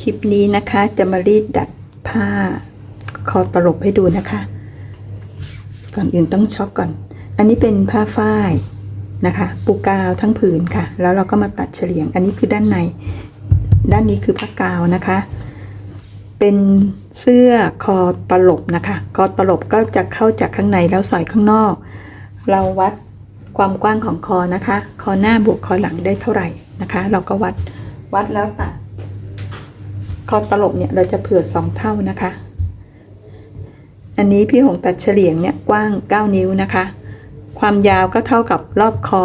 คลิปนี้นะคะจะมารีดดัดผ้าคอตลบให้ดูนะคะ ก่อนอื่นต้องช็อกก่อน อันนี้เป็นผ้าฝ้ายนะคะ ปูกาวทั้งผืนค่ะ แล้วเราก็มาตัดเฉลียง อันนี้คือด้านใน ด้านนี้คือผ้ากาวนะคะ เป็นเสื้อคอตลบนะคะ คอตลบก็จะเข้าจากข้างในแล้วใส่ข้างนอก เราวัดความกว้างของคอนะคะ คอหน้าบวกคอหลังได้เท่าไหร่นะคะ เราก็วัด วัดแล้วตัด คอตลบเนี่ยเราจะเผื่อสองเท่านะคะ อันนี้พี่หงตัดเฉลียงเนี่ยกว้าง 9 นิ้วนะคะ ความยาวก็เท่ากับรอบคอ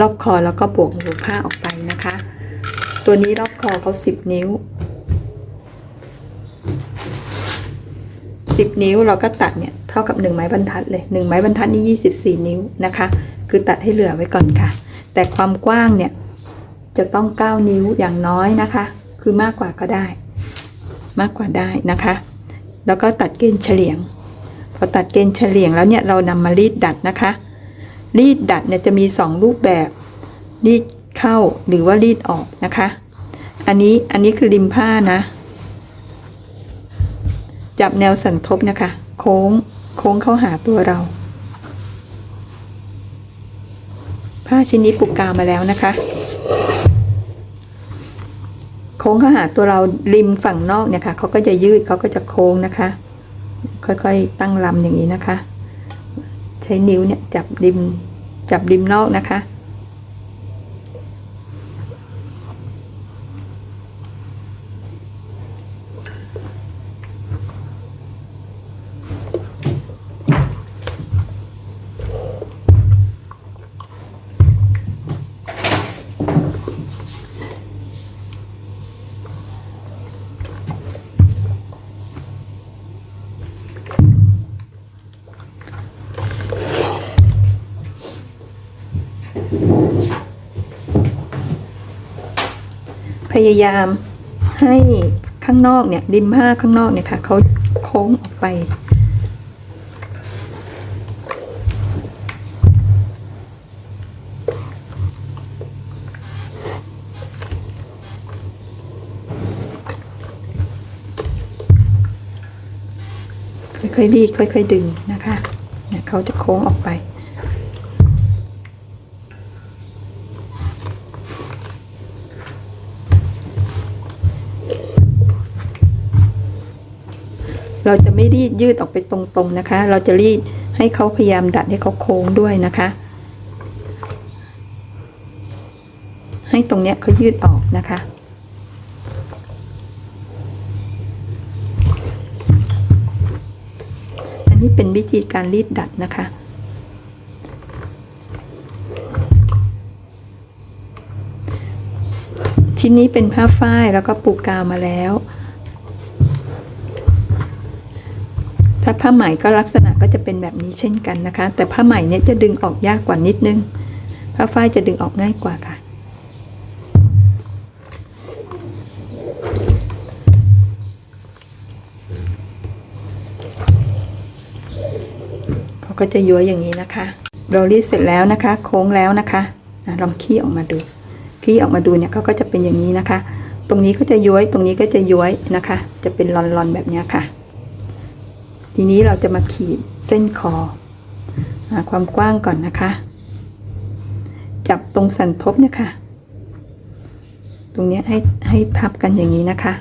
รอบคอแล้วก็บวกหัวผ้าออกไปนะคะ ตัวนี้รอบคอเขา10 นิ้ว 10 นิ้วเราก็ตัดเนี่ยเท่ากับ 1 ไม้บรรทัดเลย 1 ไม้บรรทัดนี่24 นิ้วนะคะ คือตัดให้เหลือไว้ก่อนค่ะ แต่ความกว้างเนี่ยจะต้อง 9 นิ้วอย่างน้อยนะคะ คือมากกว่าก็ได้ มากกว่าได้นะคะ แล้วก็ตัดเกณฑ์เฉลี่ยง พอตัดเกณฑ์เฉลี่ยงแล้วเนี่ยเรานำมารีดดัดนะคะ รีดดัดเนี่ยจะมี 2 รูปแบบ รีดเข้าหรือว่ารีดออกนะคะ อันนี้อันนี้คือริมผ้านะ จับแนวสันทบนะคะ โค้งโค้งเข้าหาตัวเรา ผ้าชิ้นนี้ปลูกกาวมาแล้วนะคะ โค้งเข้าหาตัวเราริมฝั่งนอกเนี่ยค่ะเขาก็จะยืดเขาก็จะโค้งนะคะ ค่อยๆตั้งลำอย่างนี้นะคะ ใช้นิ้วเนี่ยจับริมจับริมนอกนะคะ พยายามให้ข้างนอกเนี่ยริมผ้าข้างนอกเนี่ยค่ะเขาโค้งออกไป ค่อยๆรีดค่อย ๆ ดึงนะคะเนี่ยเขาจะโค้งออกไป เราจะไม่รีดยืดออกไปตรงๆนะคะ เราจะรีดให้เขาพยายามดัดให้เขาโค้งด้วยนะคะ ให้ตรงเนี้ยเขายืดออกนะคะอันนี้เป็นวิธีการรีดดัดนะคะ ชิ้นนี้เป็นผ้าฝ้ายแล้วก็ปูกาวมาแล้ว ถ้า ผ้าไหมก็ลักษณะก็จะเป็นแบบนี้เช่นกันนะคะ แต่ผ้าไหมเนี่ยจะดึงออกยากกว่านิดนึง ผ้าฝ้ายจะดึงออกง่ายกว่าค่ะ เขาก็จะย้วยอย่างนี้นะคะเรารีดเสร็จแล้วนะคะ โค้งแล้วนะคะลองขี้ออกมาดูขี้ออกมาดูเนี่ยก็จะเป็นอย่างนี้นะคะ ตรงนี้ก็จะย้วยตรงนี้ก็จะย้วยนะคะ จะเป็นลอนๆแบบนี้ค่ะ ทีนี้เราจะมาขีดเส้นคอหาความกว้างก่อนนะคะ จับตรงสันทบเนี่ยค่ะ ตรงเนี้ยให้ให้ทับกันอย่างนี้นะคะ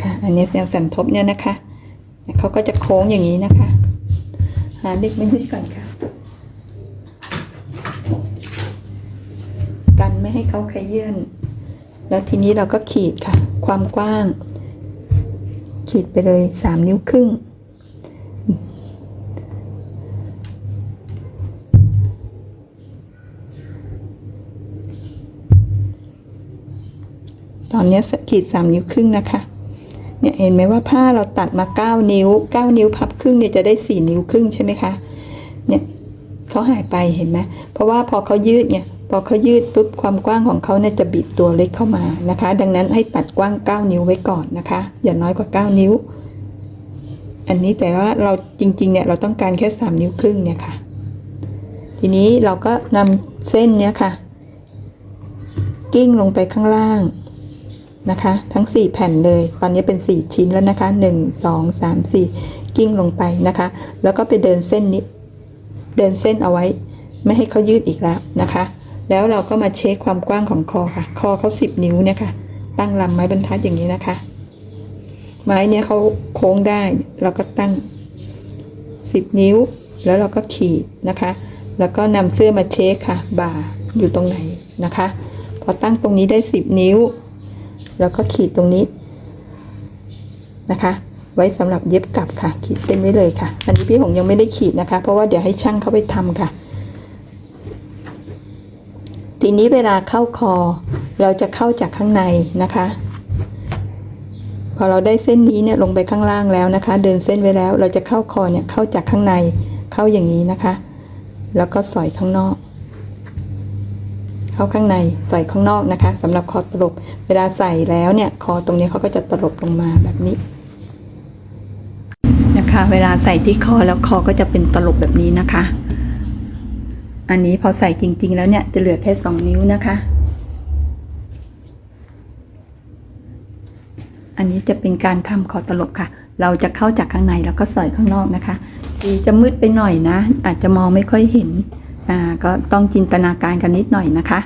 ค่ะอันนี้แนวสันทบเนี่ยนะคะเขาก็จะโค้งอย่างนี้นะคะ หาเด็กไม่ยืดก่อนค่ะ กันไม่ให้เขาขยื่น แล้วทีนี้เราก็ขีดค่ะ ความกว้าง ขีดไปเลยสามนิ้วครึ่ง ตอนนี้ขีดสามนิ้วครึ่งนะคะเนี่ยเห็นไหมว่าผ้าเราตัดมาเก้านิ้วเก้านิ้วพับครึ่งเนี่ยจะได้สี่นิ้วครึ่งใช่ไหมคะ เนี่ยเขาหายไปเห็นไหมเพราะว่าพอเขายืดเนี่ย พอเขายืดปุ๊บความกว้างของเขาเนี่ยจะบิดตัวเล็กเข้ามานะคะ ดังนั้นให้ตัดกว้าง 9 นิ้วไว้ก่อนนะคะ อย่าน้อยกว่า 9 นิ้ว อันนี้แต่ว่าเราจริงๆเนี่ยเราต้องการแค่ 3 นิ้วครึ่งเนี่ยค่ะ ทีนี้เราก็นำเส้นเนี้ยค่ะ กิ้งลงไปข้างล่างนะคะ ทั้ง 4 แผ่นเลย ตอนนี้เป็น 4 ชิ้นแล้วนะคะ 1 2 3 4 กิ้งลงไปนะคะ แล้วก็ไปเดินเส้นนี้ เดินเส้นเอาไว้ ไม่ให้เขายืดอีกแล้วนะคะ แล้วเราก็มาเช็คความกว้างของคอค่ะ คอเขา10นิ้วเนี่ยค่ะ ตั้งลำไม้บรรทัดอย่างนี้นะคะ ไม้เนี้ยเขาโค้งได้ เราก็ตั้ง10นิ้ว แล้วเราก็ขีดนะคะ แล้วก็นำเสื้อมาเช็คค่ะ บ่าอยู่ตรงไหนนะคะ พอตั้งตรงนี้ได้10นิ้ว แล้วก็ขีดตรงนี้นะคะ ไว้สำหรับเย็บกลับค่ะ ขีดเส้นไว้เลยค่ะ อันนี้พี่หงยังไม่ได้ขีดนะคะ เพราะว่าเดี๋ยวให้ช่างเข้าไปทำค่ะ ทีนี้เวลาเข้าคอ เราจะเข้าจากข้างในนะคะ พอเราได้เส้นนี้เนี่ยลงไปข้างล่างแล้วนะคะ เดินเส้นไว้แล้ว เราจะเข้าคอเนี่ยเข้าจากข้างในเข้าอย่างนี้นะคะ แล้วก็สอยข้างนอก เข้าข้างในใส่ข้างนอกนะคะสำหรับคอตลบ เวลาใส่แล้วเนี่ยคอตรงนี้เขาก็จะตลบลงมาแบบนี้นะคะ เวลาใส่ที่คอแล้วคอก็จะเป็นตลบแบบนี้นะคะ อันนี้พอใส่จริง ๆ แล้วเนี่ยจะเหลือแค่สองนิ้วนะคะ อันนี้จะเป็นการทำคอตลบค่ะ เราจะเข้าจากข้างในแล้วก็ใส่ข้างนอกนะคะ สีจะมืดไปหน่อยนะ อาจจะมองไม่ค่อยเห็น อ่าก็ต้องจินตนาการกันนิดหน่อยนะคะ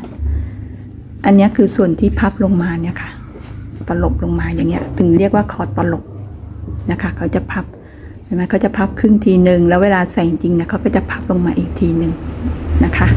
อันนี้คือส่วนที่พับลงมาเนี่ยค่ะ ตลบลงมาอย่างเงี้ย ถึงเรียกว่าคอตลบนะคะ เขาจะพับเห็นไหมเขาจะพับครึ่งทีหนึ่งแล้วเวลาใส่จริงนี่ยเขาก็จะพับลงมาอีกทีหนึ่ง นะคะ